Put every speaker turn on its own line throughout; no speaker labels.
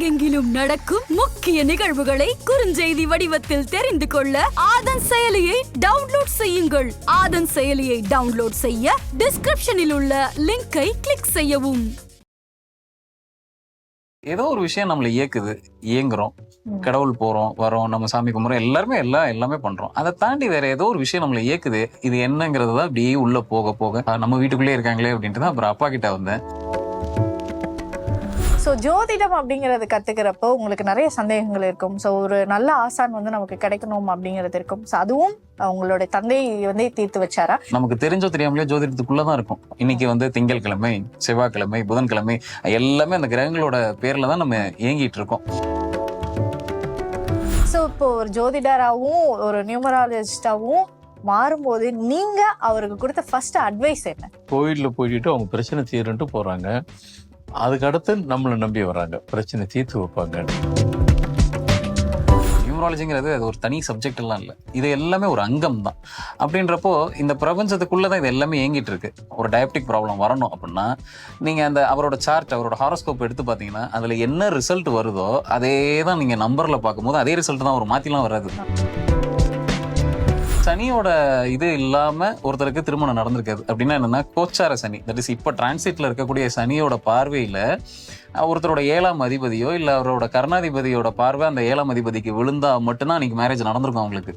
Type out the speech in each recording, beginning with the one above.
உலகெங்கிலும் நடக்கும் முக்கிய நிகழ்வுகளை குறுஞ்செய்தி வடிவத்தில் தெரிந்து கொள்ள ஆதன் செயலியை டவுன்லோட் செய்யுங்கள். ஆதன் செயலியை டவுன்லோட் செய்ய டிஸ்கிரிப்ஷனில் உள்ள லிங்கை கிளிக் செய்யவும்.
ஏதோ ஒரு விஷயம் நம்மளை இயக்குது. இயங்குறோம். கடவுள் போறோம் வரோம் நம்ம சாமி கும்பிட்றோம் எல்லாருமே எல்லாம் எல்லாமே பண்றோம். அதை தாண்டி வேற ஏதோ ஒரு விஷயம் நம்மளை இயக்குது. இது என்னங்கிறது தான் அப்படியே உள்ள போக போக நம்ம வீட்டுக்குள்ளே இருக்காங்களே அப்படின்ட்டு தான் அப்புறம் அப்பா கிட்ட வந்தேன்.
ஸோ ஜோதிடம் அப்படிங்கறது கத்துக்கிறப்போ உங்களுக்கு நிறைய சந்தேகங்கள் இருக்கும். ஸோ ஒரு நல்ல ஆசான் வந்து நமக்கு கிடைக்கணும் அப்படிங்கிறது இருக்கும். ஸோ அதுவும் உங்களுடைய தந்தை வந்து தீர்த்து வச்சாரா?
நமக்கு தெரிஞ்சோ தெரியாமலே ஜோதிடத்துக்குள்ள தான் இருக்கும். இன்னைக்கு வந்து திங்கட்கிழமை செவ்வாய்க்கிழமை புதன்கிழமை எல்லாமே அந்த கிரகங்களோட பேர்ல தான் நம்ம இயங்கிட்டு இருக்கோம்.
ஸோ இப்போ ஒரு ஜோதிடராகவும் ஒரு நியூமராலஜிஸ்டாவும் மாறும்போது நீங்க அவருக்கு கொடுத்த ஃபர்ஸ்ட் அட்வைஸ் என்ன?
கோயிலில் போயிட்டு அவங்க பிரச்சனை தீருன்ட்டு போறாங்க. அதுக்கு அடுத்து நம்மளை நம்பி வராங்க. பிரச்சனை தீர்த்து வைப்பாங்க.
நியூமராலஜிங்கிறது அது ஒரு தனி சப்ஜெக்ட் எல்லாம் இல்லை. இது எல்லாமே ஒரு அங்கம் தான். அப்படின்றப்போ இந்த பிரபஞ்சத்துக்குள்ளே தான் இது எல்லாமே இயங்கிட்டு இருக்கு. ஒரு டயபெட்டிக் ப்ராப்ளம் வரணும் அப்படின்னா நீங்க அந்த அவரோட சார்ட் அவரோட ஹாரோஸ்கோப் எடுத்து பார்த்தீங்கன்னா அதுல என்ன ரிசல்ட் வருதோ அதே தான் நீங்க நம்பர்ல பார்க்கும்போது அதே ரிசல்ட் தான் ஒரு மாத்திலாம் வராது சனியோட இது இல்லாம ஒருத்தருக்கு திருமணம் நடந்திருக்காது. அப்படின்னா என்னன்னா கோச்சார சனி. தட் இஸ் இப்போ டிரான்சிட்ல இருக்கக்கூடிய சனியோட பார்வையில ஒருத்தரோட ஏழாம் அதிபதியோ இல்ல அவரோட கர்ணாதிபதியோட பார்வை அந்த ஏழாம் அதிபதிக்கு விழுந்தா மட்டும்தான் அன்னைக்கு மேரேஜ் நடந்திருக்கும் அவங்களுக்கு.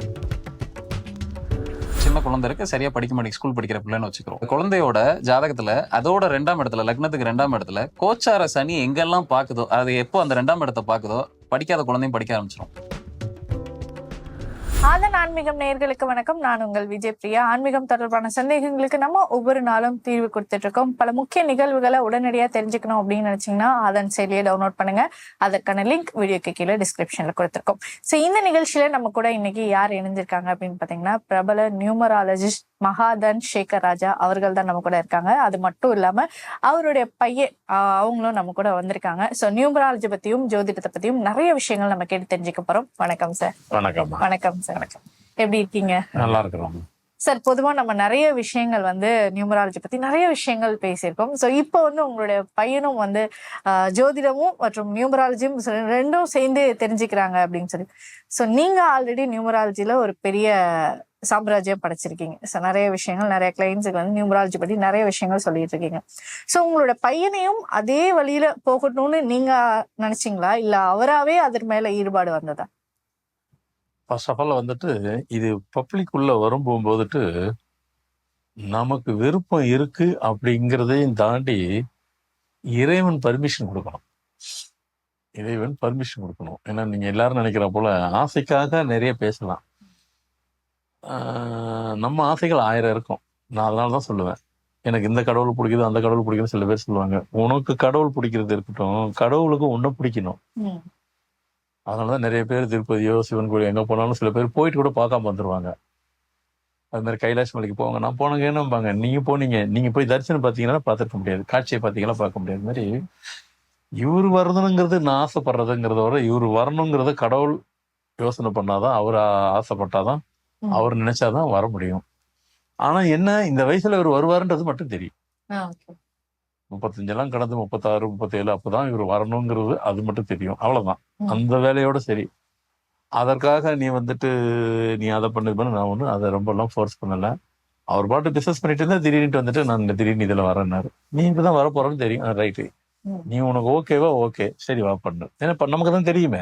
சின்ன குழந்தை இருக்கு சரியா படிக்க மாட்டேங்க ஸ்கூல் படிக்கிற பிள்ளைன்னு வச்சுக்கிறோம். குழந்தையோட ஜாதகத்துல அதோட ரெண்டாம் இடத்துல லக்னத்துக்கு ரெண்டாம் இடத்துல கோச்சார சனி எங்கெல்லாம் பாக்குதோ அது எப்போ அந்த ரெண்டாம் இடத்தை பாக்குதோ படிக்காத குழந்தையும் படிக்க ஆரம்பிச்சிடும்
ஆதன் ஆன்மீகம் நேயர்களுக்கு வணக்கம். நான் உங்கள் விஜய் பிரியா. ஆன்மீகம் தொடர்பான சந்தேகங்களுக்கு நம்ம ஒவ்வொரு நாளும் தீர்வு கொடுத்துட்டு இருக்கோம். பல முக்கிய நிகழ்வுகளை உடனடியாக தெரிஞ்சுக்கணும் அப்படின்னு நினைச்சீங்கன்னா அதன் செயலியை டவுன்லோட் பண்ணுங்க. அதற்கான லிங்க் வீடியோக்கு கீழே டிஸ்கிரிப்ஷன்ல கொடுத்துருக்கோம். ஸோ இந்த நிகழ்ச்சியில நம்ம கூட இன்னைக்கு யார் இணைஞ்சிருக்காங்க அப்படின்னு பார்த்தீங்கன்னா பிரபல நியூமராலஜிஸ்ட் மகாதன் சேகர் ராஜா அவர்கள் தான் நம்ம கூட இருக்காங்க. அது மட்டும் இல்லாம அவருடைய பையன் அவங்களும் நம்ம கூட வந்திருக்காங்க. ஸோ நியூமராலஜி பத்தியும் ஜோதிடத்தை பத்தியும் நிறைய விஷயங்கள் நம்ம கேட்டு தெரிஞ்சுக்க போறோம். வணக்கம் சார்
வணக்கம்மா.
வணக்கம் சார் எப்படி இருக்கீங்க?
நல்லா இருக்கிறோம்.
சார் பொதுவா நம்ம நிறைய விஷயங்கள் வந்து நியூமராலஜி பத்தி நிறைய விஷயங்கள் பேசியிருக்கோம். ஸோ இப்போ வந்து உங்களுடைய பையனும் வந்து ஜோதிடமும் மற்றும் நியூமராலஜியும் ரெண்டும் சேர்ந்து தெரிஞ்சுக்கிறாங்க அப்படின்னு சொல்லி. ஸோ நீங்க ஆல்ரெடி நியூமராலஜில ஒரு பெரிய சாம்ராஜ்யம் படைச்சிருக்கீங்க. ஸோ நிறைய விஷயங்கள் நிறைய கிளைண்ட்ஸுக்கு வந்து நியூமராலஜி பத்தி நிறைய விஷயங்கள் சொல்லிட்டு இருக்கீங்க. ஸோ உங்களோட பையனையும் அதே வழியில போகணும்னு நீங்க நினைச்சீங்களா? இல்ல அவராவே அதன் மேல ஈடுபாடு வந்ததா?
ஃபர்ஸ்ட் ஆஃப் ஆல் வந்துட்டு இது பப்ளிக் உள்ள வரும்போதுட்டு நமக்கு விருப்பம் இருக்கு அப்படிங்கிறதையும் தாண்டி இறைவன் பர்மிஷன் கொடுக்கணும். இறைவன் பர்மிஷன் கொடுக்கணும். ஏன்னா நீங்க எல்லாரும் நினைக்கிற போல ஆசைக்காக நிறைய பேசலாம். ஆஹ் நம்ம ஆசைகள் ஆயிரம் இருக்கும். நான் அதனால தான் சொல்லுவேன். எனக்கு இந்த கடவுள் பிடிக்குது அந்த கடவுள் பிடிக்குதுன்னு சில பேர் சொல்லுவாங்க. உனக்கு கடவுள் பிடிக்கிறது இருக்கட்டும் கடவுளுக்கு உன்னை பிடிக்கணும்.
ம்.
அதனாலதான் நிறைய பேர் திருப்பதியோ சிவன் கோயில் எங்க போனாலும் சில பேர் போயிட்டு கூட பார்க்காம வந்துருவாங்க. அது மாதிரி கைலாஷ் மலைக்கு போவாங்க. நான் போனங்க என்னம்பாங்க நீங்க போனீங்க. நீங்க போய் தரிசனம் பார்த்தீங்கன்னா பார்த்துருக்க முடியாது. காட்சியை பார்த்தீங்கன்னா பார்க்க முடியாது. மாதிரி இவர் வரணுங்கிறது நான் ஆசைப்படுறதுங்கிறத விட இவர் வரணுங்கிறத கடவுள் யோசனை பண்ணாதான் அவர் ஆசைப்பட்டாதான். அவர் நினைச்சாதான் வர முடியும். ஆனா என்ன இந்த வயசுல இவர் வருவாருன்றது மட்டும் தெரியும். முப்பத்தஞ்செல்லாம் கடந்து முப்பத்தாறு முப்பத்தேழு அப்பதான் இவர் வரணுங்கிறது அது மட்டும் தெரியும். அவ்வளவுதான்.
ம்.
அந்த வேலையோட சரி. அதற்காக நீ வந்துட்டு நீ அதை பண்ணு இது பண்ணு நான் ஒண்ணு அதை ரொம்ப எல்லாம் ஃபோர்ஸ் பண்ணல. அவர் பாட்டு பிசினஸ் பண்ணிட்டு இருந்தா திடீர்னு வந்துட்டு நான் திடீர்னு இதுல வரேன்னாரு. நீ இப்பதான் வர போறேன்னு தெரியும் ரைட்டு. நீ உனக்கு ஓகேவா ஓகே சரி வா பண்ணு. ஏன்னா நமக்கு தான் தெரியுமே.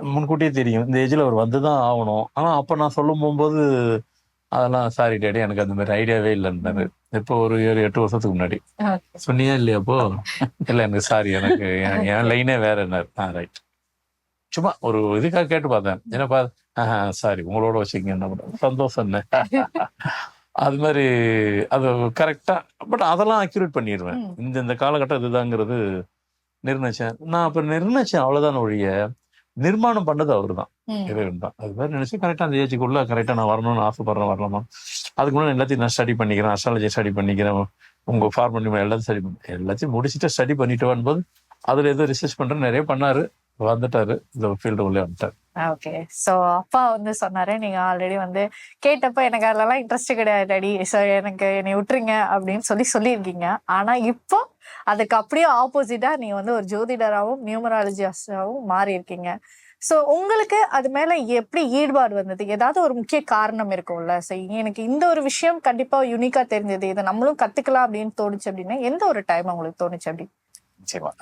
முன்கூட்டியே தெரியும். இந்த ஏஜ்ல அவர் வந்துதான் ஆகணும். ஆனா அப்ப நான் சொல்லும் போகும்போது அதெல்லாம் சாரி டேடி எனக்கு அந்த மாதிரி ஐடியாவே இல்லைன்னாரு இப்போ ஒரு ஏழு எட்டு வருஷத்துக்கு முன்னாடி. சொன்னியா இல்லையா அப்போ? இல்ல எனக்கு சாரி எனக்கு என் லைனே வேற என்ன? ஆ ரைட் சும்மா ஒரு இதுக்காக கேட்டு பார்த்தேன். என்னப்பா சாரி உங்களோட வச்சுக்கங்க என்ன? சந்தோஷம் என்ன? அது மாதிரி அது கரெக்டா பட் அதெல்லாம் அக்யூரேட் பண்ணிடுவேன். இந்த இந்த காலகட்டம் இதுதாங்கிறது நிர்ணயிச்சேன். நான் அப்ப நிர்ணயிச்சேன் அவ்வளவுதான் ஒழிய. நிர்மாணம் பண்ணது அவர் தான். இறைவன் தான். அது மாதிரி நினைச்சு கரெக்டா அந்த ஏஜுக்குள்ள கரெக்டா நான் வரணும்னு ஆசைப்படுறேன் வரலாமா? அதுக்கு முன்னாடி எல்லாத்தையும் நான் ஸ்டடி பண்ணிக்கிறேன் அஸ்ட்ராலஜி ஸ்டடி பண்ணிக்கிறேன் உங்க ஃபார்மன் எல்லாத்தையும் ஸ்டடி பண்ணி எல்லாத்தையும் முடிச்சுட்டு ஸ்டடி பண்ணிட்டு வரும்போது அதுல ஏதோ ரிசர்ச் பண்றேன் நிறைய பண்ணாரு வந்துட்டாரு இந்த ஃபீல்டு உள்ளே வந்துட்டாரு.
ஓகே சோ அப்பா வந்து சொன்னாரு நீங்க ஆல்ரெடி வந்து கேட்டப்ப எனக்கு அதெல்லாம் இன்ட்ரெஸ்ட் கிடையாது டாடி ஸோ எனக்கு என்னை விட்டுருங்க அப்படின்னு சொல்லி சொல்லியிருக்கீங்க. ஆனா இப்போ அதுக்கு அப்படியே ஆப்போசிட்டா நீ வந்து ஒரு ஜோதிடராகவும் நியூமராலஜிஸ்டாகவும் மாறி இருக்கீங்க ஸோ உங்களுக்கு அது மேல எப்படி ஈடுபாடு வந்தது? ஏதாவது ஒரு முக்கிய காரணம் இருக்கும்ல? ஸோ எனக்கு இந்த ஒரு விஷயம் கண்டிப்பா யூனிக்கா தெரிஞ்சது. இதை நம்மளும் கத்துக்கலாம் அப்படின்னு தோணுச்சு அப்படின்னா எந்த ஒரு டைம் உங்களுக்கு தோணுச்சு அப்படி?
நிச்சயமா.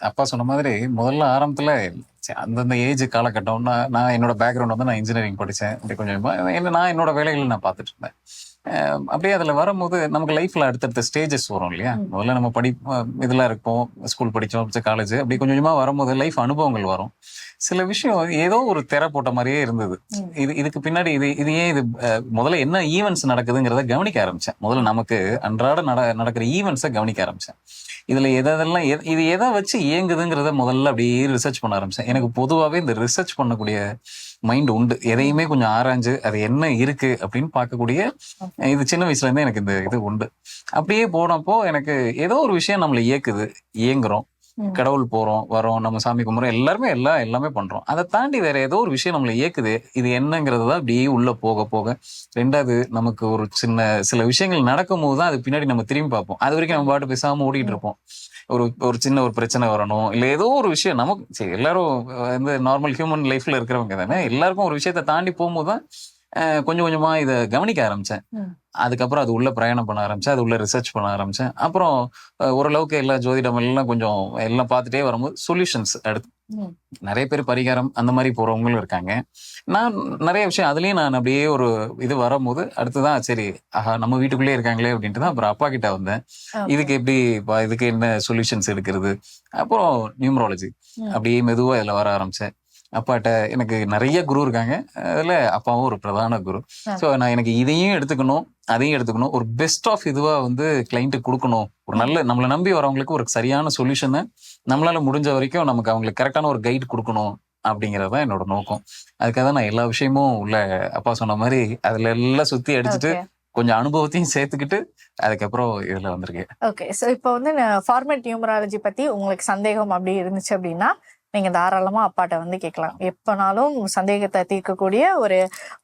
அப்பா சொன்ன மாதிரி முதல்ல ஆரம்பத்துல அந்தந்த ஏஜ் காலகட்டம் நான் என்னோட பேக்ரவுண்ட் வந்து நான் இன்ஜினியரிங் படித்தேன் அப்படி கொஞ்சம் என்ன நான் என்னோட வேலைகளை நான் பார்த்துட்டு இருந்தேன். அப்படியே அதில் வரும்போது நமக்கு லைஃப்ல அடுத்தடுத்த ஸ்டேஜஸ் வரும் இல்லையா. முதல்ல நம்ம படி இதில் இருப்போம் ஸ்கூல் படித்தோம் காலேஜ் அப்படி கொஞ்சம் கொஞ்சமாக வரும்போது லைஃப் அனுபவங்கள் வரும். சில விஷயம் ஏதோ ஒரு திரை போட்ட மாதிரியே இருந்தது. இது இதுக்கு பின்னாடி இது இது ஏன் இது முதல்ல என்ன ஈவெண்ட்ஸ் நடக்குதுங்கிறத கவனிக்க ஆரம்பிச்சேன். முதல்ல நமக்கு அன்றாட நட நடக்கிற ஈவெண்ட்ஸை கவனிக்க ஆரம்பிச்சேன். இதுல எதெல்லாம் எத- இது எதை வச்சு இயங்குதுங்கிறத முதல்ல அப்படியே ரிசர்ச் பண்ண ஆரம்பிச்சேன். எனக்கு பொதுவாகவே இந்த ரிசர்ச் பண்ணக்கூடிய மைண்ட் உண்டு. எதையுமே கொஞ்சம் ஆராய்ஞ்சு அது என்ன இருக்கு அப்படின்னு பார்க்கக்கூடிய இது சின்ன வயசுல இருந்தே எனக்கு இந்த இது உண்டு. அப்படியே போனப்போ எனக்கு ஏதோ ஒரு விஷயம் நம்மளை இயக்குது. இயங்குறோம். கடவுள் போறோம் வரோம் நம்ம சாமி கும்பிட்றோம் எல்லாருமே எல்லாம் எல்லாமே பண்றோம். அதை தாண்டி வேற ஏதோ ஒரு விஷயம் நம்மளை இயக்குது. இது என்னங்கிறது தான் அப்படியே உள்ள போக போக. ரெண்டாவது நமக்கு ஒரு சின்ன சில விஷயங்கள் நடக்கும் போது தான் அது பின்னாடி நம்ம திரும்பி பார்ப்போம். அது வரைக்கும் நம்ம பாட்டு பேசாம ஓடிட்டு இருப்போம். ஒரு ஒரு சின்ன ஒரு பிரச்சனை வரணும். இல்ல ஏதோ ஒரு விஷயம். நமக்கு சரி எல்லாரும் வந்து நார்மல் ஹியூமன் லைஃப்ல இருக்கிறவங்க தானே. எல்லாருக்கும் ஒரு விஷயத்தை தாண்டி போகும்போது தான் கொஞ்சம் கொஞ்சமா இதை கவனிக்க ஆரம்பிச்சேன். அதுக்கப்புறம் அது உள்ள பிரயாணம் பண்ண ஆரம்பிச்சேன் அது உள்ள ரிசர்ச் பண்ண ஆரம்பிச்சேன் அப்புறம் ஓரளவுக்கு எல்லா ஜோதிடம் எல்லாம் கொஞ்சம் எல்லாம் பார்த்துட்டே வரும்போது சொல்யூஷன்ஸ் அடுத்து
ம்.
நிறைய பேர் பரிகாரம் அந்த மாதிரி போறவங்களும் இருக்காங்க நான் நிறைய விஷயம் அதுலயும் நான் அப்படியே ஒரு இது வரும்போது அடுத்துதான் சரி ஆஹா நம்ம வீட்டுக்குள்ளே இருக்காங்களே அப்படின்ட்டு தான் அப்புறம் அப்பா கிட்ட வந்தேன். இதுக்கு எப்படி இதுக்கு என்ன சொல்யூஷன்ஸ் எடுக்கிறது அப்புறம் நியூமராலஜி. அப்படியே மெதுவா இதுல வர ஆரம்பிச்சேன் அப்பாட்ட எனக்கு நிறைய குரு இருக்காங்க. அதுல அப்பாவும் ஒரு பிரதான குரு. ஸோ நான் எனக்கு இதையும் எடுத்துக்கணும் அதையும் எடுத்துக்கணும். ஒரு பெஸ்ட் ஆஃப் இதுவா வந்து கிளைண்ட்டுக்கு கொடுக்கணும். ஒரு நல்ல நம்மளை நம்பி வரவங்களுக்கு ஒரு சரியான சொல்யூஷனை நம்மளால முடிஞ்ச வரைக்கும் நமக்கு அவங்களுக்கு கரெக்டான ஒரு கைட் கொடுக்கணும் அப்படிங்கிறது தான் என்னோட நோக்கம். அதுக்காக தான் நான் எல்லா விஷயமும் உள்ள அப்பா சொன்ன மாதிரி அதுல எல்லாம் சுத்தி அடிச்சுட்டு. கொஞ்சம் அனுபவத்தையும் சேர்த்துக்கிட்டு அதுக்கப்புறம் இதுல வந்திருக்கேன்.
ஓகே ஸோ இப்போ வந்து ஃபார்மேட் நியூமராலஜி பத்தி உங்களுக்கு சந்தேகம் அப்படி இருந்துச்சு அப்படின்னா நீங்க தாராளமா அப்பாட்ட வந்து கேட்கலாம். எப்பனாலும் சந்தேகத்தை தீர்க்கக்கூடிய ஒரு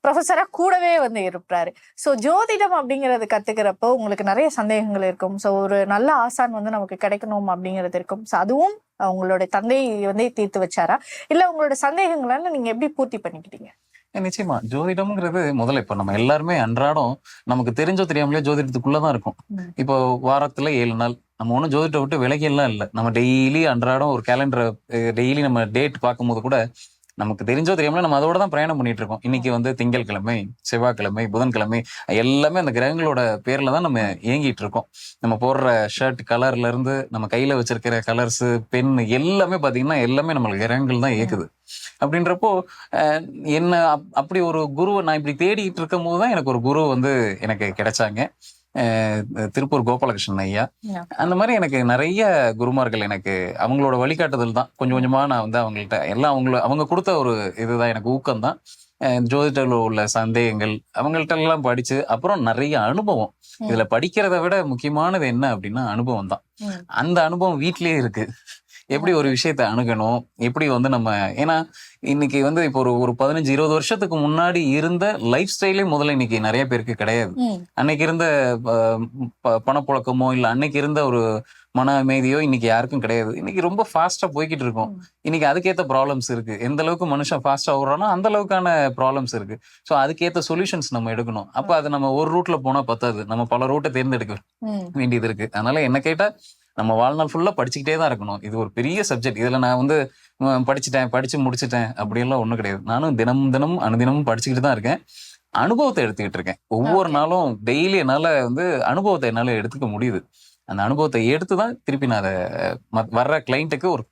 ப்ரொஃபஸரா கூடவே வந்து இருப்பாரு. ஸோ ஜோதிடம் அப்படிங்கறது கத்துக்கிறப்போ உங்களுக்கு நிறைய சந்தேகங்கள் இருக்கும். ஸோ ஒரு நல்ல ஆசான் வந்து நமக்கு கிடைக்கணும் அப்படிங்கிறது இருக்கும். ஸோ அதுவும் உங்களுடைய தந்தை வந்து தீர்த்து வச்சாரா? இல்ல உங்களோட சந்தேகங்களை நீங்க எப்படி பூர்த்தி பண்ணிக்கிட்டீங்க?
நிச்சயமா. ஜோதிடம்ங்கிறது முதல்ல இப்ப நம்ம எல்லாருமே அன்றாடம் நமக்கு தெரிஞ்சோ தெரியாமலே ஜோதிடத்துக்குள்ளதான் இருக்கும். இப்போ வாரத்துல ஏழு நாள் நம்ம ஒன்றும் ஜோதிடத்தை விட்டு விலகியெல்லாம் இல்லை. நம்ம டெய்லி அன்றாடம் ஒரு கேலண்டரை டெய்லி நம்ம டேட் பார்க்கும்போது கூட நமக்கு தெரிஞ்சோ தெரியாமல நம்ம அதோட தான் பிரயாணம் பண்ணிட்டு இருக்கோம். இன்னைக்கு வந்து திங்கட்கிழமை செவ்வாய்க்கிழமை புதன்கிழமை எல்லாமே அந்த கிரகங்களோட பேர்ல தான் நம்ம இயங்கிட்டு இருக்கோம். நம்ம போடுற ஷர்ட் கலர்ல இருந்து நம்ம கையில வச்சிருக்கிற கலர்ஸ் பென் எல்லாமே பாத்தீங்கன்னா எல்லாமே நம்மளுக்கு கிரகங்கள் தான் இயக்குது. அப்படின்றப்போ என்ன அப்- அப்படி ஒரு குருவை நான் இப்படி தேடிட்டு இருக்கும் போது தான் எனக்கு ஒரு குரு வந்து எனக்கு கிடைச்சாங்க. திருப்பூர் கோபாலகிருஷ்ணன் ஐயா. அந்த மாதிரி எனக்கு நிறைய குருமார்கள் எனக்கு அவங்களோட வழிகாட்டுதல் தான் கொஞ்சம் கொஞ்சமா நான் வந்து அவங்கள்ட்ட எல்லாம் அவங்கள அவங்க கொடுத்த ஒரு இதுதான் எனக்கு ஊக்கம் தான் ஜோதிடத்தில் உள்ள சந்தேகங்கள் அவங்கள்ட்ட எல்லாம் படிச்சு அப்புறம் நிறைய அனுபவம். இதுல படிக்கிறதை விட முக்கியமானது என்ன அப்படின்னா அனுபவம் தான். அந்த அனுபவம் வீட்லயே இருக்கு எப்படி ஒரு விஷயத்தை அணுகணும்? எப்படி வந்து நம்ம ஏன்னா இன்னைக்கு வந்து இப்போ ஒரு ஒரு பதினஞ்சு இருபது வருஷத்துக்கு முன்னாடி இருந்த லைஃப் ஸ்டைலே முதல்ல இன்னைக்கு நிறைய பேருக்கு கிடையாது. அன்னைக்கு இருந்த பணப்புழக்கமோ இல்ல அன்னைக்கு இருந்த ஒரு மன அமைதியோ இன்னைக்கு யாருக்கும் கிடையாது. இன்னைக்கு ரொம்ப ஃபாஸ்டா போய்கிட்டு இருக்கோம். இன்னைக்கு அதுக்கேத்த ப்ராப்ளம்ஸ் இருக்கு. எந்த அளவுக்கு மனுஷன் ஃபாஸ்டா ஓடுறானோ அந்த அளவுக்கான ப்ராப்ளம்ஸ் இருக்கு. ஸோ அதுக்கேத்த சொல்யூஷன்ஸ் நம்ம எடுக்கணும். அப்ப அது நம்ம ஒரு ரூட்ல போனா பத்தாது. நம்ம பல ரூட்டை தேர்ந்தெடுக்க. வேண்டியது இருக்கு. அதனால என்ன கேட்டா நம்ம வாழ்நாள் ஃபுல்லா படிச்சுக்கிட்டே தான் இருக்கணும். இது ஒரு பெரிய சப்ஜெக்ட் இதுல நான் வந்து படிச்சுட்டேன் படிச்சு முடிச்சிட்டேன் அப்படியெல்லாம் ஒண்ணும் கிடையாது. நானும் தினம் தினம் அனுதினமும் படிச்சுக்கிட்டு தான் இருக்கேன். அனுபவத்தை எடுத்துக்கிட்டு இருக்கேன். ஒவ்வொரு. நாளும் டெய்லி என்னால வந்து அனுபவத்தை என்னால எடுத்துக்க முடியுது. அந்த அனுபவத்தை எடுத்து தான் திருப்பி நான் அதை வர்ற கிளைண்ட்டுக்கு ஒரு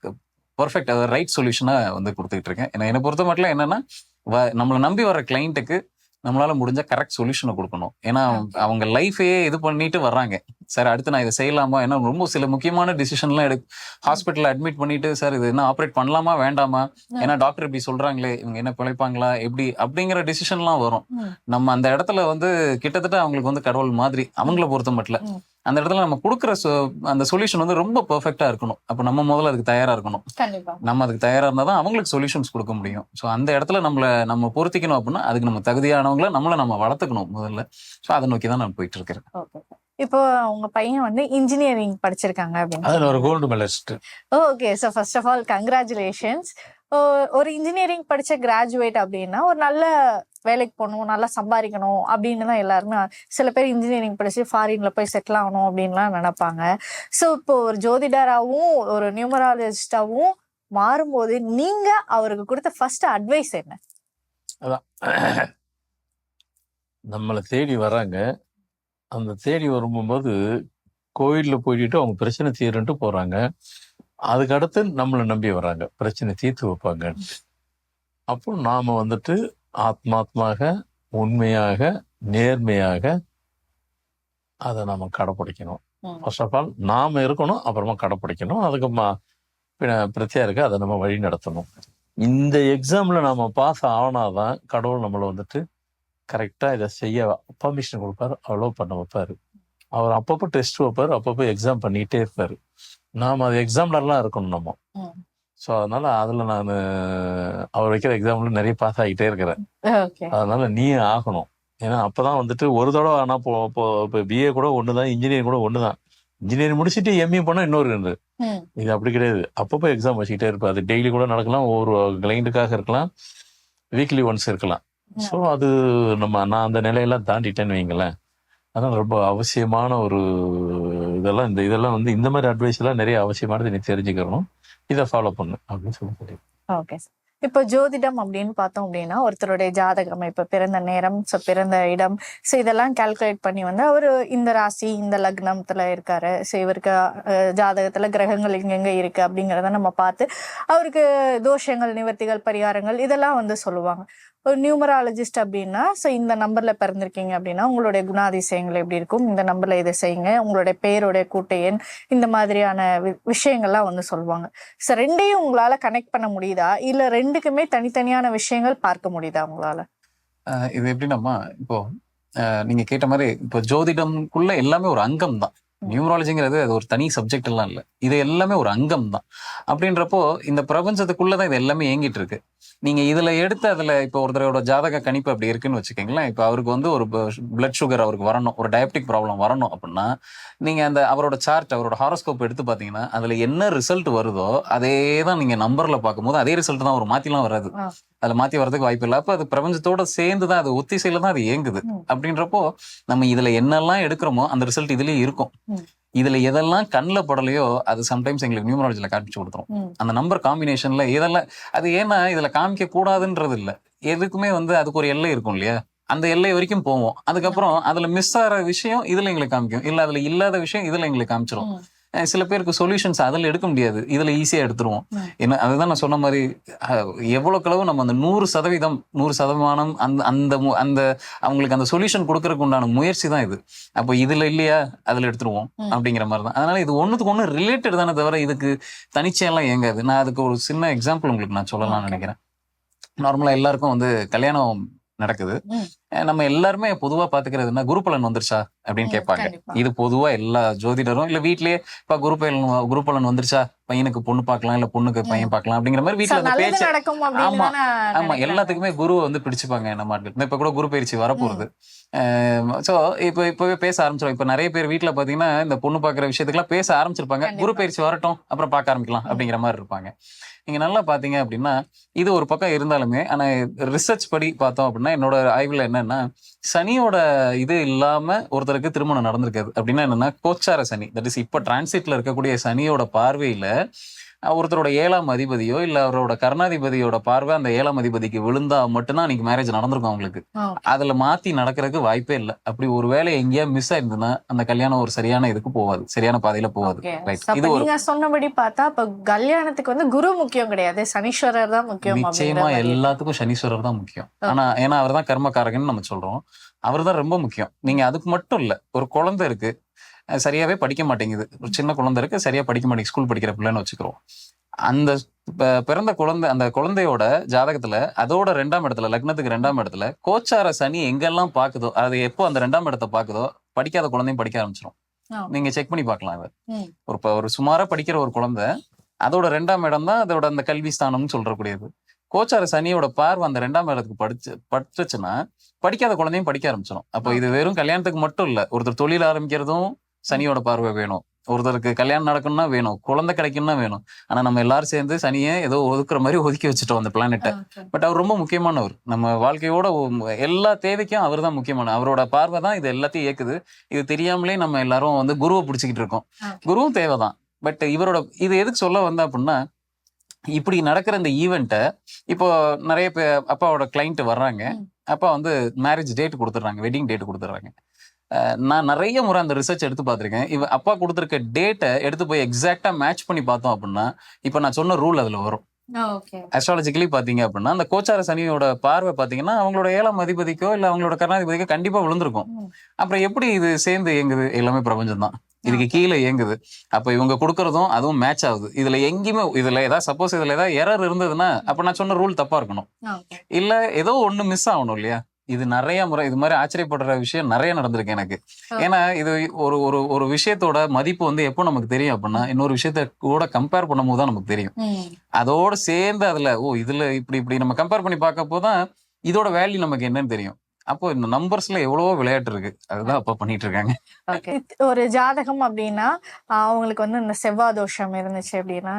பர்ஃபெக்ட் அதை ரைட் சொல்யூஷனா வந்து கொடுத்துக்கிட்டு இருக்கேன். ஏன்னா என்னை பொறுத்த மட்டும் என்னன்னா வ- நம்மளை நம்பி வர கிளைண்ட்டுக்கு நம்மளால முடிஞ்ச கரெக்ட் சொல்யூஷனை கொடுக்கணும். ஏன்னா அவங்க- அவங்க லைஃபையே இது பண்ணிட்டு வர்றாங்க. சார் அடுத்து நான் இதை செய்யலாமா? ஏன்னா ரொம்ப சில முக்கியமான டிசிஷன்லாம் எடு ஹாஸ்பிட்டல்ல அட்மிட் பண்ணிட்டு சார் இது என்ன ஆப்ரேட் பண்ணலாமா? வேண்டாமா? ஏன்னா டாக்டர் இப்படி சொல்றாங்களே இவங்க என்ன பிழைப்பாங்களா? எப்படி? அப்படிங்கிற டிசிஷன்லாம் வரும். நம்ம அந்த இடத்துல வந்து கிட்டத்தட்ட அவங்களுக்கு வந்து கடவுள் மாதிரி அவங்கள பொறுத்த மட்டும். அந்த இடத்துல நம்ம கொடுக்குற அந்த சொல்யூஷன் வந்து ரொம்ப பெர்ஃபெக்டா இருக்கணும். அப்ப நம்ம முதல்ல அதுக்கு தயாரா இருக்கணும். நம்ம அதுக்கு தயாரா இருந்தா தான் அவங்களுக்கு சொல்யூஷன்ஸ் கொடுக்க முடியும். ஸோ அந்த இடத்துல நம்மள நம்ம பொருத்திக்கணும் அப்படின்னா அதுக்கு நம்ம தகுதியானவங்கள நம்மள நம்ம வளர்த்துக்கணும் முதல்ல. ஸோ அதை நோக்கி தான் நான் போயிட்டு இருக்கிறேன்.
இப்போ உங்க பையன் வந்து இன்ஜினியரிங் படிச்சிருக்காங்க அப்படின்னு
ஒரு gold medalist
okay so first of all congratulations ஒரு இன்ஜினியரிங் படிச்ச கிராஜுவேட் அப்படின்னா ஒரு நல்ல வேலைக்கு போகணும் நல்லா சம்பாதிக்கணும் அப்படின்னு தான் எல்லாருமே சில பேர் இன்ஜினியரிங் படிச்சு ஃபாரின்ல போய் செட்டில் ஆகணும் அப்படின்லாம் நினைப்பாங்க. ஸோ இப்போ ஒரு ஜோதிடராகவும் ஒரு நியூமராலஜிஸ்டாகவும் மாறும்போது நீங்க அவருக்கு கொடுத்த ஃபர்ஸ்ட் அட்வைஸ் என்ன?
நம்மளை தேடி வராங்க அந்த தேடி வரும்போது கோயிலில் போயிட்டு அவங்க பிரச்சனை தீருன்ட்டு போகிறாங்க அதுக்கு அடுத்து நம்மளை நம்பி வராங்க. பிரச்சனை தீர்த்து வைப்பாங்க. அப்போ நாம் வந்துட்டு ஆத்மாத்மாக உண்மையாக நேர்மையாக அதை நம்ம கடைப்பிடிக்கணும். ஃபர்ஸ்ட் ஆஃப் ஆல் நாம் இருக்கணும் அப்புறமா கடைப்பிடிக்கணும். அதுக்கு ம- பின்ன பிரச்சனையாக இருக்கு அதை நம்ம வழி நடத்தணும் இந்த எக்ஸாமில் நம்ம பாஸ் ஆனாதான் கடவுள் நம்மளை வந்துட்டு கரெக்டாக இதை செய்ய பர்மிஷன் கொடுப்பாரு அலோவ் பண்ண வைப்பாரு. அவர் அப்பப்போ டெஸ்ட் வைப்பார் அப்பப்போ எக்ஸாம் பண்ணிகிட்டே இருப்பார். நாம் அது எக்ஸாம்லலாம் இருக்கணும் நம்ம. ஸோ அதனால அதில் நான் அவர் வைக்கிற எக்ஸாம்ல நிறைய பாஸ் ஆகிட்டே இருக்கிறேன். அதனால நீ ஆகணும். ஏன்னா அப்பதான் வந்துட்டு ஒரு தடவை ஆனால் இப்போ இப்போ பிஏ கூட ஒன்று தான் இன்ஜினியரிங் கூட ஒன்று தான் இன்ஜினியரிங் முடிச்சுட்டு எம்ஏ பண்ணால் இன்னொரு ரெண்டு. இது அப்படி கிடையாது. அப்பப்போ எக்ஸாம் வச்சுக்கிட்டே இருப்பேன். அது டெய்லி கூட நடக்கலாம் ஒவ்வொரு கிளைண்ட்டுக்காக இருக்கலாம் வீக்லி ஒன்ஸ் இருக்கலாம். ஸோ அது நம்ம நான் அந்த நிலையெல்லாம் தாண்டிட்டேன்னு வைங்களேன். அதான் ரொம்ப அவசியமான ஒரு இதெல்லாம் இந்த இதெல்லாம் வந்து இந்த மாதிரி அட்வைஸ் எல்லாம் நிறைய அவசியமானது நீ தெரிஞ்சுக்கணும். இதை ஃபாலோ பண்ணு அப்படின்னு சொல்லி தெரியும்
ஓகே இப்போ ஜோதிடம் அப்படின்னு பார்த்தோம் அப்படின்னா ஒருத்தருடைய ஜாதகம் இப்போ பிறந்த நேரம் ஸோ பிறந்த இடம் ஸோ இதெல்லாம் கால்குலேட் பண்ணி வந்து அவர் இந்த ராசி இந்த லக்னத்துல இருக்காரு. ஸோ இவருக்கு ஜாதகத்துல கிரகங்கள் எங்கெங்க இருக்கு அப்படிங்கிறத நம்ம பார்த்து அவருக்கு தோஷங்கள் நிவர்த்திகள் பரிகாரங்கள் இதெல்லாம் வந்து சொல்லுவாங்க. ஒரு நியூமராலஜிஸ்ட் அப்படின்னா ஸோ இந்த நம்பரில் பிறந்திருக்கீங்க அப்படின்னா உங்களுடைய குணாதிசயங்கள் எப்படி இருக்கும்? இந்த நம்பரில் இதை செய்யுங்க. உங்களுடைய பேருடைய கூட்டையன் இந்த மாதிரியான வி- விஷயங்கள்லாம் வந்து சொல்லுவாங்க. ஸோ ரெண்டையும் உங்களால் கனெக்ட் பண்ண முடியுதா? இல்லை ரெண்டுக்குமே தனித்தனியான விஷயங்கள் பார்க்க முடியுதா உங்களால்?
இது எப்படின்னாமா இப்போ ஆஹ் நீங்க கேட்ட மாதிரி இப்போ ஜோதிடம்குள்ள எல்லாமே ஒரு அங்கம் தான் நியூமராலஜிங்கிறது அது ஒரு தனி சப்ஜெக்ட் எல்லாம் இல்லை. இது எல்லாமே ஒரு அங்கம் தான் அப்படின்றப்போ இந்த பிரபஞ்சத்துக்குள்ளதான் இது எல்லாமே இயங்கிட்டு இருக்கு நீங்க இதுல எடுத்து அதுல இப்போ ஒருத்தரோட ஜாதக கணிப்பு அப்படி இருக்குன்னு வச்சுக்கோங்களேன். இப்போ அவருக்கு வந்து ஒரு பிளட் சுகர் அவருக்கு வரணும். ஒரு டயபெட்டிக் ப்ராப்ளம் வரணும் அப்படின்னா நீங்க அந்த அவரோட சார்ட் அவரோட ஹாரோஸ்கோப் எடுத்து பாத்தீங்கன்னா அதுல என்ன ரிசல்ட் வருதோ அதே தான் நீங்க நம்பர்ல பார்க்கும்போது அதே ரிசல்ட் தான் ஒரு மாத்திலாம் வராது. அதுல மாத்தி வர்றதுக்கு வாய்ப்பு இல்லை. அப்ப அது பிரபஞ்சத்தோட சேர்ந்து தான் அது ஒத்திசையில தான் அது இயங்குது. அப்படின்றப்போ நம்ம இதுல என்னெல்லாம் எடுக்கிறோமோ அந்த ரிசல்ட் இதுலயே இருக்கும். இதுல எதெல்லாம் கண்ணில் படலையோ அது சம்டைம்ஸ் எங்களுக்கு நியூமராலஜில காமிச்சு கொடுத்துரும். அந்த நம்பர் காம்பினேஷன்ல இதெல்லாம் அது ஏன்னா இதுல காமிக்க கூடாதுன்றது இல்ல. எதுக்குமே வந்து அதுக்கு ஒரு எல்லை இருக்கும் இல்லையா? அந்த எல்லை வரைக்கும் போவோம். அதுக்கப்புறம் அதுல மிஸ் ஆகிற விஷயம் இதுல எங்களுக்கு காமிக்கும். இல்ல அதுல இல்லாத விஷயம் இதுல எங்களுக்கு காமிச்சிரும். சில பேருக்கு சொல்யூஷன்ஸ் அதில் எடுக்க முடியாது. இதுல ஈஸியா எடுத்துருவோம்.
ம்.
என்ன அதுதான் நான் சொன்ன மாதிரி அளவு நம்ம அந்த நூறு சதவீதம் நூறு சதமானம் அந்த அந்த அந்த அவங்களுக்கு அந்த சொல்யூஷன் கொடுக்கறதுக்கு உண்டான முயற்சி தான் இது. அப்போ இதுல இல்லையா? அதுல எடுத்துருவோம். அப்படிங்கிற மாதிரி தான். அதனால இது ஒண்ணுத்துக்கு ஒண்ணு ரிலேட்டட் தானே தவிர இதுக்கு தனிச்சையெல்லாம் இயங்காது. நான் அதுக்கு ஒரு சின்ன எக்ஸாம்பிள் உங்களுக்கு நான் சொல்லலாம்னு. நினைக்கிறேன். நார்மலா எல்லாருக்கும் வந்து கல்யாணம் நடக்குது. நம்ம எல்லாருமே பொதுவா பாத்துக்கிறதுனா குரு பலன் வந்துருச்சா? அப்படின்னு கேட்பாங்க. இது பொதுவா எல்லா ஜோதிடரும் இல்ல வீட்லயே இப்ப குரு பலன் குரு பலன் வந்துருச்சா? பையனுக்கு பொண்ணு பார்க்கலாம் இல்ல பொண்ணுக்கு பையன் பார்க்கலாம் அப்படிங்கிற மாதிரி வீட்டுல அந்த பேச்சு ஆமா. ஆமா. எல்லாத்துக்குமே குரு வந்து பிடிச்சுப்பாங்க நம்ம ஆட்கள். இப்ப கூட குரு பயிற்சி வரப்போகுது. சோ இப்ப இப்பவே பேச ஆரம்பிச்சிடும் இப்ப நிறைய பேர் வீட்ல பாத்தீங்கன்னா இந்த பொண்ணு பாக்குற விஷயத்துக்குலாம் பேச ஆரம்பிச்சிருப்பாங்க. குரு பயிற்சி வரட்டும் அப்புறம் பார்க்க ஆரம்பிக்கலாம் அப்படிங்கிற மாதிரி இருப்பாங்க. நீங்க நல்லா பாத்தீங்க அப்படின்னா இது ஒரு பக்கம் இருந்தாலுமே ஆனா ரிசர்ச் படி பார்த்தோம் அப்படின்னா என்னோட ஆய்வுல என்னன்னா சனியோட இது இல்லாம ஒருத்தருக்கு திருமணம் நடந்திருக்காது. அப்படின்னா என்னன்னா கோச்சார சனி. தட் இஸ் இப்ப டிரான்சிட்ல இருக்கக்கூடிய சனியோட பார்வையில ஒருத்தரோட ஏழாம் அதிபதியோ இல்ல அவரோட கர்ணாதிபதியோட பார்வை அந்த ஏழாம் அதிபதிக்கு விழுந்தா மட்டும்தான் அன்னைக்கு மேரேஜ் நடந்திருக்கும் அவங்களுக்கு. அதுல மாத்தி நடக்கிறதுக்கு வாய்ப்பே இல்லை. அப்படி ஒரு வேலை எங்கேயா மிஸ் ஆயிருந்ததுன்னா அந்த கல்யாணம் ஒரு சரியான இதுக்கு போகாது சரியான பாதையில போகாது
அப்ப
இது
நீங்க சொன்னபடி பார்த்தா இப்ப கல்யாணத்துக்கு வந்து குரு முக்கியம் கிடையாது. சனீஸ்வரர் தான் முக்கியம்
நிச்சயமா. எல்லாத்துக்கும் சனீஸ்வரர் தான் முக்கியம். ஆனா ஏன்னா அவர் தான் கர்மகாரகன் நம்ம சொல்றோம். அவர் தான் ரொம்ப முக்கியம். நீங்க அதுக்கு மட்டும் இல்ல ஒரு குழந்தை இருக்கு அஹ் சரியாவே படிக்க மாட்டேங்குது. ஒரு சின்ன குழந்தை இருக்கு சரியா படிக்க மாட்டேங்குது ஸ்கூல் படிக்கிற பிள்ளைன்னு வச்சுக்கிறோம். அந்த பிறந்த குழந்தை அந்த குழந்தையோட ஜாதகத்துல அதோட ரெண்டாம் இடத்துல லக்னத்துக்கு ரெண்டாம் இடத்துல கோச்சார சனி எங்கெல்லாம் பாக்குதோ அது எப்போ அந்த ரெண்டாம் இடத்தை பாக்குதோ படிக்காத குழந்தையும் படிக்க ஆரம்பிச்சிடும். நீங்க செக் பண்ணி பார்க்கலாம்
ம்.
ஒரு இப்ப ஒரு சுமாரா படிக்கிற ஒரு குழந்தை அதோட ரெண்டாம் இடம் தான் அதோட அந்த கல்வி ஸ்தானம்னு சொல்றக்கூடியது. கோச்சார சனியோட பார்வை அந்த ரெண்டாம் இடத்துக்கு படிச்சு பட்டுச்சுன்னா படிக்காத குழந்தையும் படிக்க ஆரம்பிச்சிடும் அப்போ இது வெறும் கல்யாணத்துக்கு மட்டும் இல்ல ஒருத்தர் தொழில் ஆரம்பிக்கிறதும் சனியோட பார்வை வேணும். ஒருத்தருக்கு கல்யாணம் நடக்கணும்னா வேணும் குழந்தை கிடைக்கணும்னா வேணும். ஆனா நம்ம எல்லாரும் சேர்ந்து சனியை ஏதோ ஒதுக்குற மாதிரி ஒதுக்கி வச்சுட்டோம் அந்த பிளானெட்டை பட் அவர் ரொம்ப முக்கியமானவர். நம்ம வாழ்க்கையோட எல்லா தேவைக்கும் அவர் தான் முக்கியமான. அவரோட பார்வை தான் இது எல்லாத்தையும் இயக்குது. இது தெரியாமலே நம்ம எல்லாரும் வந்து குருவை பிடிச்சிக்கிட்டு இருக்கோம். குருவும் தேவைதான். பட் இவரோட இது எதுக்கு சொல்ல வந்தேன் அப்படின்னா இப்படி நடக்கிற இந்த ஈவெண்ட்டை இப்போ நிறைய பேர் அப்பாவோட கிளைண்ட் வர்றாங்க. அப்பா வந்து மேரேஜ் டேட் கொடுத்துட்றாங்க வெட்டிங் டேட் கொடுத்துட்றாங்க. நான் நிறைய முறை அந்த ரிசர்ச் எடுத்து பார்த்துருக்கேன். இவ அப்பா கொடுத்துருக்க டேட்டை எடுத்து போய் எக்ஸாக்டா மேட்ச் பண்ணி பார்த்தோம் அப்படின்னா இப்போ நான் சொன்ன ரூல் அதுல வரும். அஸ்ட்ராலஜிக்கலி பாத்தீங்க அப்படின்னா அந்த கோச்சார சனியோட பார்வை பாத்தீங்கன்னா அவங்களோட ஏழாம் அதிபதிக்கோ இல்ல அவங்களோட கர்ணாதிபதிக்கோ கண்டிப்பா விழுந்திருக்கும். அப்புறம் எப்படி இது சேர்ந்து இயங்குது? எல்லாமே பிரபஞ்சம் தான் இதுக்கு கீழே இயங்குது. அப்ப இவங்க கொடுக்கறதும் அதுவும் மேட்ச் ஆகுது. இதுல எங்கேயுமே இதுல ஏதாவது சப்போஸ் இதுல ஏதாவது எரர் இருந்ததுன்னா அப்ப நான் சொன்ன ரூல் தப்பா இருக்கணும். இல்ல ஏதோ ஒண்ணு மிஸ் ஆகணும் இல்லையா? இது நிறைய முறை இது மாதிரி ஆச்சரியப்படுற விஷயம் நிறைய நடந்திருக்கு எனக்கு. ஏன்னா இது ஒரு ஒரு ஒரு விஷயத்தோட மதிப்பு வந்து எப்போ நமக்கு தெரியும் அப்படின்னா இன்னொரு விஷயத்த கூட கம்பேர் பண்ணும்போது தான் நமக்கு தெரியும். அதோட சேர்ந்து அதுல ஓ இதுல இப்படி இப்படி நம்ம கம்பேர் பண்ணி பார்க்கப்போ தான் இதோட வேல்யூ நமக்கு என்னன்னு தெரியும். அப்போ இந்த நம்பர்ஸ்ல எவ்வளவோ விளையாட்டு இருக்கு. அதுதான் அப்ப பண்ணிட்டு இருக்காங்க
ஒரு ஜாதகம் அப்படின்னா அவங்களுக்கு வந்து இந்த செவ்வாய் தோஷம் இருந்துச்சு அப்படின்னா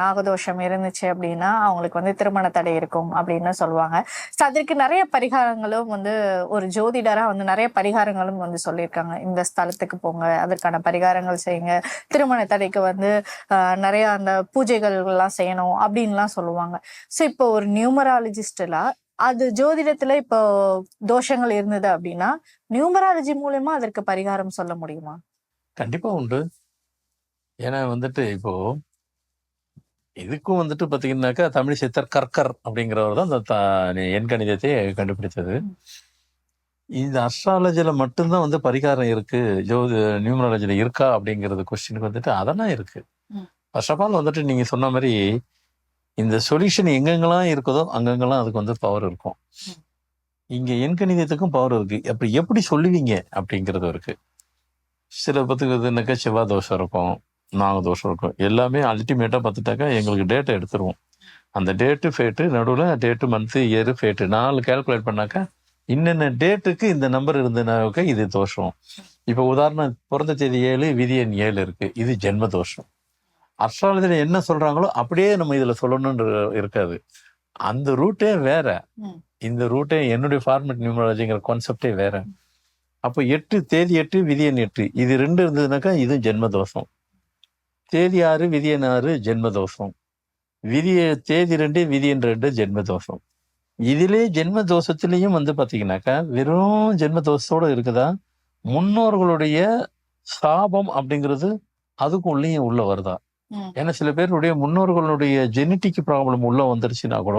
நாகதோஷம் இருந்துச்சு அப்படின்னா அவங்களுக்கு வந்து திருமண தடை இருக்கும் அப்படின்னு சொல்லுவாங்க. ஸோ அதற்கு நிறைய பரிகாரங்களும் வந்து ஒரு ஜோதிடரா வந்து நிறைய பரிகாரங்களும் வந்து சொல்லியிருக்காங்க. இந்த ஸ்தலத்துக்கு போங்க அதற்கான பரிகாரங்கள் செய்யுங்க. திருமண தடைக்கு வந்து ஆஹ் நிறைய அந்த பூஜைகள் எல்லாம் செய்யணும் அப்படின்லாம் சொல்லுவாங்க. ஸோ இப்போ ஒரு நியூமராலஜிஸ்டலா அது ஜோதிடத்துல இப்போ தோஷங்கள் இருந்தது அப்படின்னா நியூமராலஜி மூலயமா அதற்கு பரிகாரம் சொல்ல முடியுமா?
கண்டிப்பா உண்டு. ஏன்னா வந்துட்டு இப்போ இதுக்கும் வந்துட்டு பாத்தீங்கன்னாக்கா தமிழ் சித்தர் கற்கர் அப்படிங்கிறவர் தான் அந்த த- எண் கணிதத்தை கண்டுபிடிச்சது இந்த அஸ்ட்ராலஜில மட்டும்தான் வந்து பரிகாரம் இருக்கு. ஜோதி நியூமராலஜில இருக்கா அப்படிங்கிறது கொஸ்டினுக்கு வந்துட்டு அதெல்லாம் இருக்கு. ஃபர்ஸ்ட் ஆஃப் ஆல் வந்துட்டு நீங்க சொன்ன மாதிரி இந்த சொல்யூஷன் எங்கெங்கெல்லாம் இருக்குதோ அங்கங்கெல்லாம் அதுக்கு வந்து பவர் இருக்கும். இங்க எண் கணிதத்துக்கும் பவர் இருக்கு. அப்படி எப்படி சொல்லுவீங்க? அப்படிங்கிறது இருக்கு. சில பத்துக்கு செவ்வாய் தோஷம் இருக்கும் நாக தோஷம் இருக்கும். எல்லாமே அல்டிமேட்டா பார்த்துட்டாக்கா எங்களுக்கு டேட்டை எடுத்துருவோம். அந்த டேட்டு ஃபேட்டு நடுவில் டேட்டு மந்த்து இயரு ஃபேட்டு நாலு கால்குலேட் பண்ணாக்கா இன்னென்ன டேட்டுக்கு இந்த நம்பர் இருந்ததுனாக்கா இது தோஷம். இப்போ உதாரணம் பிறந்த தேதி ஏழு விதி எண் ஏழு இருக்கு. இது ஜென்ம தோஷம். அஸ்ட்ராலஜில என்ன சொல்றாங்களோ அப்படியே நம்ம இதுல சொல்லணும்னு இருக்காது. அந்த ரூட்டே வேற. இந்த ரூட்டே என்னுடைய ஃபார்மட் நியூமராலஜிங்கிற கான்செப்டே வேற. அப்போ எட்டு தேதி எட்டு விதி எண் எட்டு. இது ரெண்டு இருந்ததுனாக்கா இது ஜென்ம தோஷம் தேதி ஆறு விதி எண் ஆறு ஜென்ம தோஷம் விதி தேதி ரெண்டு விதி எண் ரெண்டு ஜென்ம தோஷம் இதிலே ஜென்ம தோஷத்திலையும் வந்து பாத்தீங்கன்னாக்கா வெறும் ஜென்ம தோஷத்தோட இருக்குதா? முன்னோர்களுடைய சாபம் அப்படிங்கிறது அதுக்குள்ளேயும் உள்ள வருதா. ஏன்னா சில பேருடைய முன்னோர்களுடைய ஜெனட்டிக் ப்ராப்ளம் உள்ள வந்துருச்சுன்னா கூட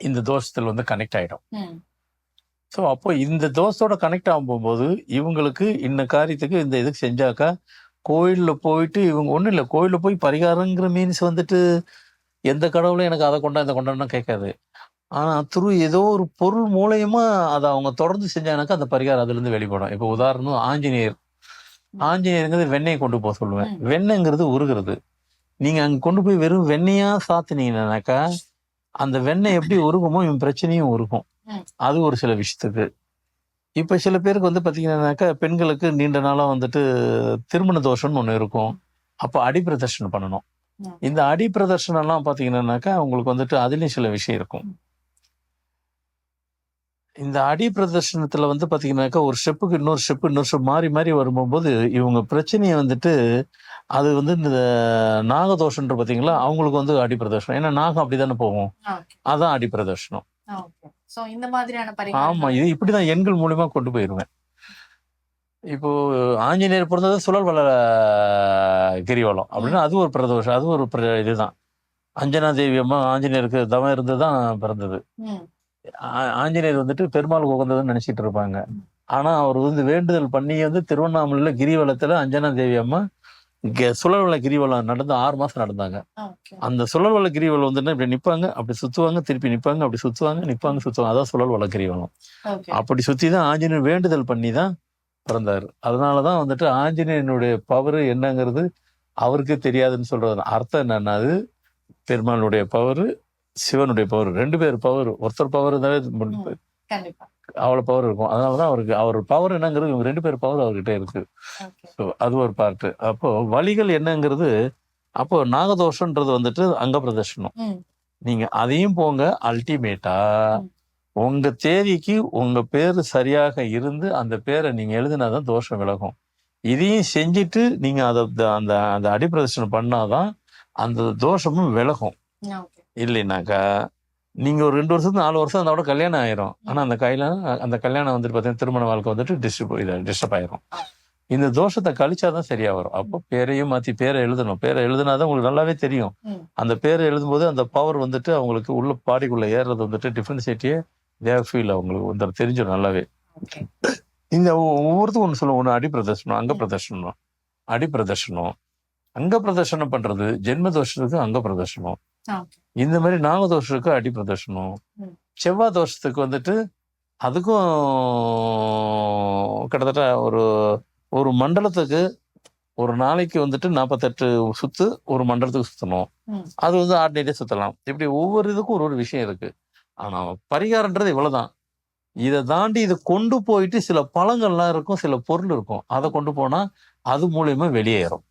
இந்த தோஷத்தில் வந்து கனெக்ட் ஆயிடும். ஸோ அப்போ இந்த தோசத்தோட கனெக்ட் ஆகும்போது இவங்களுக்கு இந்த காரியத்துக்கு இந்த இதுக்கு செஞ்சாக்கா கோயிலில் போயிட்டு இவங்க ஒன்றும் இல்லை கோயிலில் போய் பரிகாரங்கிற மீன்ஸ் வந்துட்டு எந்த கடவுளும் எனக்கு அதை கொண்டா இதை கொண்டாடுனா கேட்காது. ஆனால் த்ரூ ஏதோ ஒரு பொருள் மூலயமா அதை அவங்க தொடர்ந்து செஞ்சாங்கனாக்கா அந்த பரிகாரம் அதுலேருந்து வெளிப்படும். இப்போ உதாரணம் ஆஞ்சநேயர். ஆஞ்சநேயருங்கிறது வெண்ணெயை கொண்டு போக சொல்லுவேன். வெண்ணெய்ங்கிறது உருகிறது. நீங்கள் அங்கே கொண்டு போய் வெறும் வெண்ணெயா சாத்தினீங்கன்னாக்கா அந்த வெண்ணெய் எப்படி உருகுமோ இவன் பிரச்சனையும் உருகும். அது ஒரு சில விஷயத்துக்கு. இப்போ சில பேருக்கு வந்து பார்த்தீங்கன்னாக்கா பெண்களுக்கு நீண்ட நாளாக வந்துட்டு திருமண தோஷம்னு ஒன்று இருக்கும். அப்போ அடி பிரதர்ஷனம் பண்ணணும். இந்த அடி பிரதர்ஷனம்லாம் பார்த்தீங்கன்னாக்கா உங்களுக்கு வந்துட்டு அதுலேயும் சில விஷயம் இருக்கும். இந்த அடி பிரதர்ஷனத்துல வந்து பாத்தீங்கன்னாக்கா ஒரு ஸ்டெப்புக்கு இன்னொரு ஸ்டெப் இன்னொரு ஸ்டெப் மாறி மாறி வரும்போது இவங்க பிரச்சனையை வந்துட்டு அது வந்து இந்த நாகதோஷன்ற பாத்தீங்களா அவங்களுக்கு வந்து அடி பிரதர்ஷனம். ஏன்னா நாகம் அப்படிதானே போகும்.
ஓகே.
அதான் அடி பிரதர்ஷனம். ஆமா இது இப்படிதான் எண்கள் மூலியமா கொண்டு போயிருவேன். இப்போ ஆஞ்சநேயர் பிறந்தது சுழல் வள கிரிவலம் அப்படின்னா அது ஒரு பிரதோஷம் அது ஒரு இதுதான். அஞ்சனா தேவி அம்மா ஆஞ்சநேயருக்கு தவம் இருந்து தான் பிறந்தது ஆஞ்சநேயர் வந்துட்டு பெருமாள் உகந்ததுன்னு நினைச்சிட்டு இருப்பாங்க. ஆனா அவர் வந்து வேண்டுதல் பண்ணி வந்து திருவண்ணாமலையில கிரிவலத்துல அஞ்சனா தேவி அம்மா சுழல்வள கிரிவலம் நடந்து ஆறு மாசம் நடந்தாங்க. அந்த சுழல்வள கிரிவலம் வந்துன்னா இப்படி நிப்பாங்க அப்படி சுத்துவாங்க திருப்பி நிப்பாங்க அப்படி சுத்துவாங்க நிப்பாங்க சுத்துவாங்க. அதான் சுழல்வள கிரிவலம். அப்படி சுத்தி தான் ஆஞ்சநேயர் வேண்டுதல் பண்ணி தான் பிறந்தாரு. அதனாலதான் வந்துட்டு ஆஞ்சநேயனுடைய பவர் என்னங்கிறது அவருக்கே தெரியாதுன்னு சொல்றது அர்த்தம் என்னன்னா அது பெருமாளுடைய பவர் சிவனுடைய பவர் ரெண்டு பேர் பவர் ஒருத்தர் பவர் இருந்தாலே அவ்வளோ பவர் இருக்கும். அதனாலதான் அவருக்கு அவர் பவர் என்னங்கிறது இவங்க ரெண்டு பேர் பவர் அவர்கிட்ட இருக்கு. ஸோ அது ஒரு பார்ட்டு அப்போ வலிகள் என்னங்கிறது அப்போ நாகதோஷன்றது வந்துட்டு அங்க பிரதர்ஷனம். நீங்க அதையும் போங்க அல்டிமேட்டா. உங்க தேதிக்கு உங்க பேர் சரியாக இருந்து அந்த பேரை நீங்க எழுதினாதான் தோஷம் விலகும். இதையும் செஞ்சுட்டு நீங்க அதை அந்த அந்த அடிப்பிரதர்ஷனம் பண்ணாதான் அந்த தோஷமும் விலகும். இல்லைனாக்கா நீங்க ஒரு ரெண்டு வருஷத்துக்கு நாலு வருஷம் அதோட கல்யாணம் ஆயிரும். ஆனா அந்த கல்யாணம் அந்த கல்யாணம் வந்துட்டு பார்த்தீங்கன்னா திருமண வாழ்க்கை வந்துட்டு டிஸ்டர்ப் இது டிஸ்டர்ப் ஆயிரும். இந்த தோஷத்தை கழிச்சாதான் சரியா வரும். அப்போ பேரையும் மாத்தி பேரை எழுதணும். பேரை எழுதுனாதான் உங்களுக்கு நல்லாவே தெரியும். அந்த பேரை எழுதும்போது அந்த பவர் வந்துட்டு அவங்களுக்கு உள்ள பாடிக்குள்ள ஏறுறது வந்துட்டு டிஃபரன்சியேட்டியே தேவ் ஃபீல் அவங்களுக்கு வந்து தெரிஞ்சிடும் நல்லாவே. இந்த ஒவ்வொருத்துக்கும் ஒன்று சொல்லுவோம். ஒன்று அடி பிரதர்ஷனம் அங்க பிரதர்ஷனம் அடி பிரதர்ஷனம் அங்க பிரதர்ஷனம் பண்றது ஜென்ம தோஷத்துக்கு அங்க பிரதர்ஷனம் இந்த மாதிரி நாக தோஷத்துக்கு அடி பிரதர்ஷனம். செவ்வாய் தோஷத்துக்கு வந்துட்டு அதுக்கும் கிட்டத்தட்ட ஒரு ஒரு மண்டலத்துக்கு ஒரு நாளைக்கு வந்துட்டு நாற்பத்தெட்டு சுத்து ஒரு மண்டலத்துக்கு சுத்தணும். அது வந்து ஆர்டினரியா சுத்தலாம். இப்படி ஒவ்வொரு இதுக்கும் ஒரு ஒரு விஷயம் இருக்கு. ஆனா பரிகாரன்றது இவ்வளவுதான். இதை தாண்டி இதை கொண்டு போயிட்டு சில பழங்கள்லாம் இருக்கும் சில பொருள் இருக்கும். அதை கொண்டு போனா அது மூலியமா வெளியேறும்.